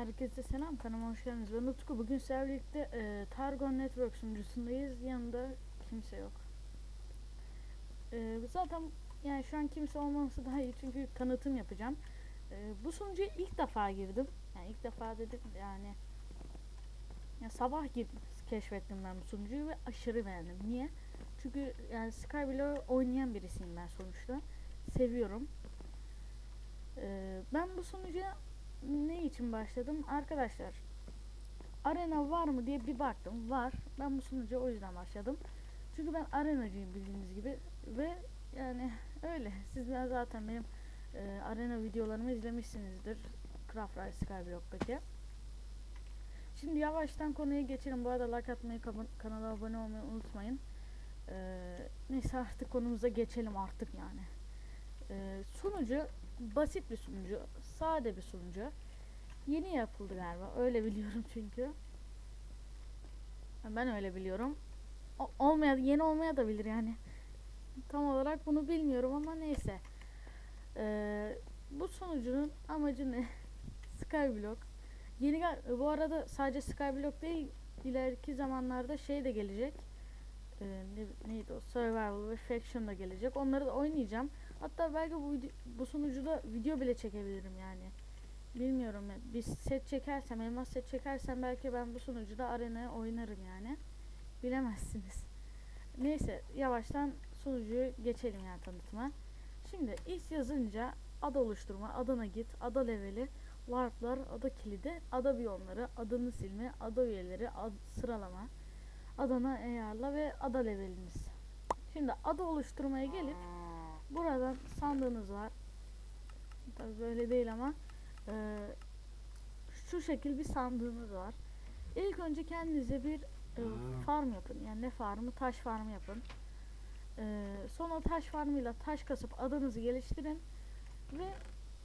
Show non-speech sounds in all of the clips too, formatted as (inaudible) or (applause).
Herkese selam kanalıma hoş geldiniz. Ben Utku. Bugün sizlerle birlikte e, Targon Network sunucusundayız. Yanında kimse yok. E, zaten yani şu an kimse olmaması daha iyi çünkü tanıtım yapacağım. E, bu sunucuya ilk defa girdim. Yani ilk defa dedim yani ya sabah girdim, keşfettim ben bu sunucuyu ve aşırı beğendim. Niye? Çünkü yani Skyblock oynayan birisiyim ben sonuçta. Seviyorum. E, ben bu sunucuya ne için başladım? Arkadaşlar arena var mı diye bir baktım. Var. Ben bu sunucuya o yüzden başladım. Çünkü ben arenacıyım bildiğiniz gibi ve yani öyle. Sizler zaten benim e, arena videolarımı izlemişsinizdir. Craft Rise Skyblock'taki. Şimdi yavaştan konuya geçelim. Bu arada like atmayı, kanala abone olmayı unutmayın. Ee, neyse artık konumuza geçelim artık yani. Ee, sunucu basit bir sunucu, sade bir sunucu. Yeni yapıldı galiba. Öyle biliyorum çünkü. Ben öyle biliyorum. O, olmaya, yeni olmaya da bilir yani. Tam olarak bunu bilmiyorum ama neyse. Ee, bu sunucunun amacı ne? (laughs) Skyblock. Yeni bu arada sadece Skyblock değil, ileriki zamanlarda şey de gelecek. Ee, ne, neydi o? Survival ve Faction da gelecek. Onları da oynayacağım. Hatta belki bu bu sunucuda video bile çekebilirim yani. Bilmiyorum ya. Bir set çekersem, elmas set çekersem belki ben bu sunucuda arenaya oynarım yani. Bilemezsiniz. Neyse yavaştan sunucuyu geçelim yani tanıtıma. Şimdi X yazınca ada oluşturma, adana git, ada leveli, warplar, ada kilidi, ada biyomları, adanı silme, ada üyeleri, ad, sıralama, adana ayarla ve ada leveliniz. Şimdi ada oluşturmaya gelip buradan sandığınız var. Tabii böyle değil ama eee, şu şekil bir sandığınız var. İlk önce kendinize bir e, farm yapın. Yani ne farmı? Taş farmı yapın. Eee, sonra taş farmıyla taş kasıp adanızı geliştirin ve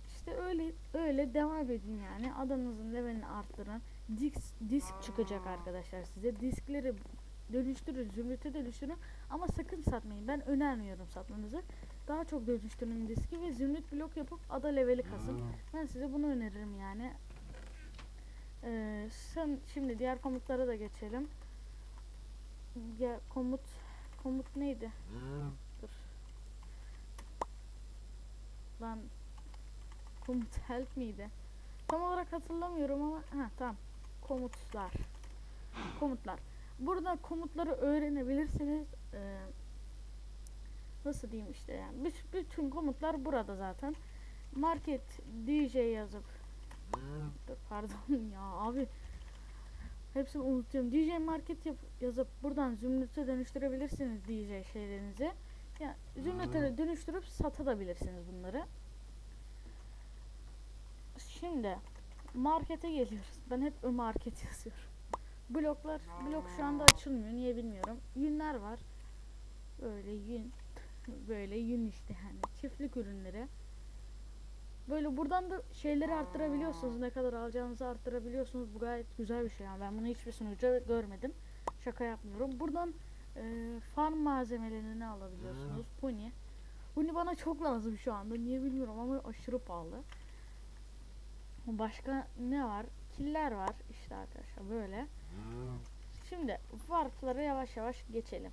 işte öyle öyle devam edin yani. Adanızın levelini arttırın. Disk, disk çıkacak arkadaşlar size. Diskleri dönüştürün, zümrüte dönüştürün ama sakın satmayın. Ben önermiyorum satmanızı. Daha çok dönüştürün diski ve zümrüt blok yapıp ada leveli kasın. Ben size bunu öneririm yani. Ee, sen, şimdi diğer komutlara da geçelim. Ya komut komut neydi? Dur. Lan komut (laughs) help miydi? Tam olarak hatırlamıyorum ama ha tamam. Komutlar. Komutlar. Burada komutları öğrenebilirsiniz. Ee, nasıl diyeyim işte yani. Büt- Bütün komutlar burada zaten. Market DJ yazıp Dur, pardon ya abi. Hepsini unutuyorum. DJ market yap, yazıp buradan zümrüte dönüştürebilirsiniz DJ şeylerinizi. Ya zümrüte dönüştürüp satabilirsiniz bunları. Şimdi markete geliyoruz. Ben hep market yazıyorum. Bloklar, blok şu anda açılmıyor. Niye bilmiyorum. Yünler var. Böyle yün. (laughs) Böyle yün işte yani. Çiftlik ürünleri. Böyle buradan da şeyleri arttırabiliyorsunuz. Ne kadar alacağınızı arttırabiliyorsunuz. Bu gayet güzel bir şey. Yani ben bunu hiçbir sunucuda görmedim. Şaka yapmıyorum. Buradan e, farm malzemelerini alabiliyorsunuz. Pony. Pony bana çok lazım şu anda. Niye bilmiyorum ama aşırı pahalı. Başka ne var? Killer var. İşte arkadaşlar böyle. Şimdi warp'lara yavaş yavaş geçelim.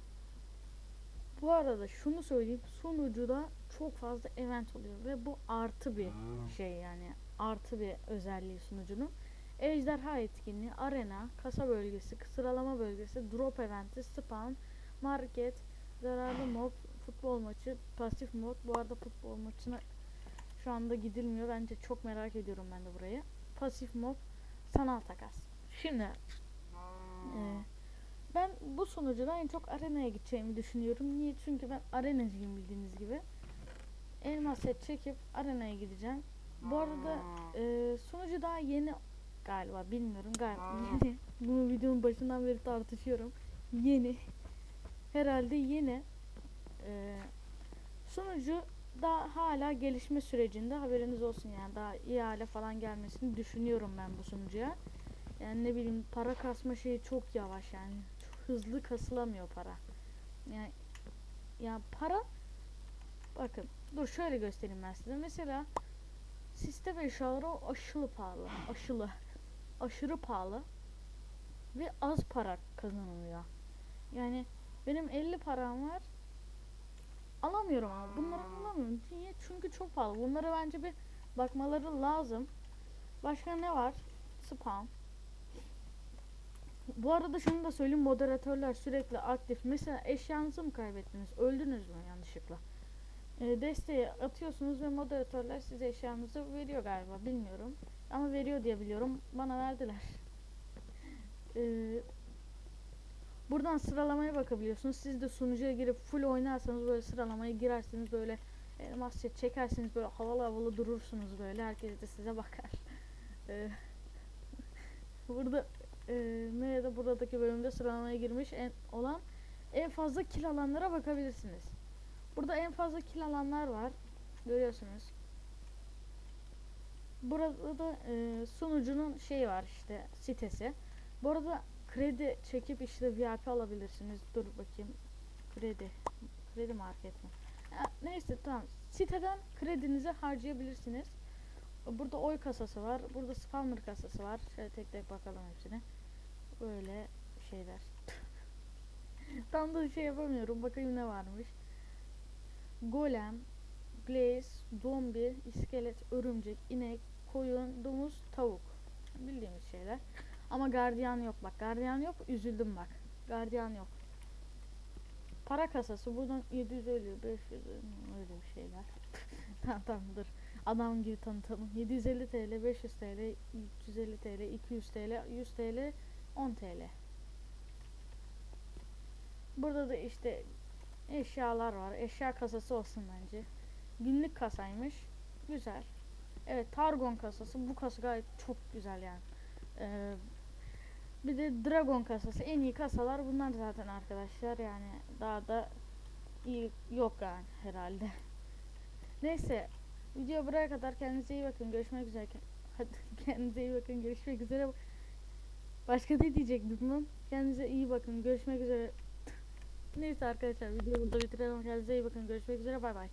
Bu arada şunu söyleyeyim. Sunucuda çok fazla event oluyor ve bu artı bir şey yani artı bir özelliği sunucunun. Ejderha etkinliği, arena, kasa bölgesi, sıralama bölgesi, drop eventi, spawn, market, zararlı mob, futbol maçı, pasif mod. Bu arada futbol maçına şu anda gidilmiyor. Bence çok merak ediyorum ben de burayı. Pasif mob, sanal takas. Şimdi eee, ben bu sunucuda en çok arenaya gideceğimi düşünüyorum. Niye? Çünkü ben arenacıyım bildiğiniz gibi. Elmas set çekip arenaya gideceğim. Bu arada e, sunucu daha yeni galiba bilmiyorum galiba yeni. (laughs) Bunu videonun başından beri tartışıyorum. Yeni. Herhalde yeni. E, sunucu daha hala gelişme sürecinde haberiniz olsun yani daha iyi hale falan gelmesini düşünüyorum ben bu sunucuya. Yani ne bileyim para kasma şeyi çok yavaş yani. Çok hızlı kasılamıyor para. Yani ya para bakın dur şöyle göstereyim ben size. Mesela sistem eşyaları aşılı pahalı. Aşılı. aşırı pahalı ve az para kazanılıyor. Yani benim 50 param var. Alamıyorum ama bunları alamıyorum. Niye? Çünkü çok pahalı. Bunlara bence bir bakmaları lazım. Başka ne var? Spam. Bu arada şunu da söyleyeyim moderatörler sürekli aktif. Mesela eşyanızı mı kaybettiniz? Öldünüz mü yanlışlıkla? E, desteği atıyorsunuz ve moderatörler size eşyanızı veriyor galiba bilmiyorum. Ama veriyor diye biliyorum. Bana verdiler. (laughs) E, buradan sıralamaya bakabiliyorsunuz. Siz de sunucuya girip full oynarsanız böyle sıralamaya girersiniz böyle elmas çekersiniz böyle havalı havalı durursunuz böyle. Herkes de size bakar. (laughs) E, (laughs) burada e, buradaki bölümde sıralamaya girmiş en olan en fazla kill alanlara bakabilirsiniz. Burada en fazla kill alanlar var. Görüyorsunuz. Burada da e, sunucunun şeyi var işte sitesi. Bu arada kredi çekip işte VIP alabilirsiniz. Dur bakayım. Kredi. Kredi market mi? Ha, neyse tamam. Siteden kredinizi harcayabilirsiniz. Burada oy kasası var. Burada spammer kasası var. Şöyle tek tek bakalım hepsine. Böyle şeyler. Tam da şey yapamıyorum. Bakayım ne varmış. Golem, Blaze, zombi, iskelet, örümcek, inek, koyun, domuz, tavuk. Bildiğimiz şeyler. Ama gardiyan yok bak. Gardiyan yok. Üzüldüm bak. Gardiyan yok. Para kasası buradan 750, 500 öyle bir şeyler. (laughs) tamam tamam dur. Adam gibi tanıtalım. 750 TL, 500 TL, 350 TL, 200 TL, 100 TL, 10 TL. Burada da işte eşyalar var. Eşya kasası olsun bence. Günlük kasaymış. Güzel. Evet Targon kasası. Bu kasa gayet çok güzel yani. Ee, bir de Dragon kasası. En iyi kasalar bunlar zaten arkadaşlar. Yani daha da iyi yok yani herhalde. (laughs) Neyse. Video buraya kadar. Kendinize iyi bakın. Görüşmek üzere. Hadi (laughs) kendinize iyi bakın. Görüşmek üzere. Başka ne diyecektim lan? Kendinize iyi bakın. Görüşmek üzere. Neyse arkadaşlar videoyu burada bitirelim. Kendinize iyi bakın. Görüşmek üzere. Bay bay.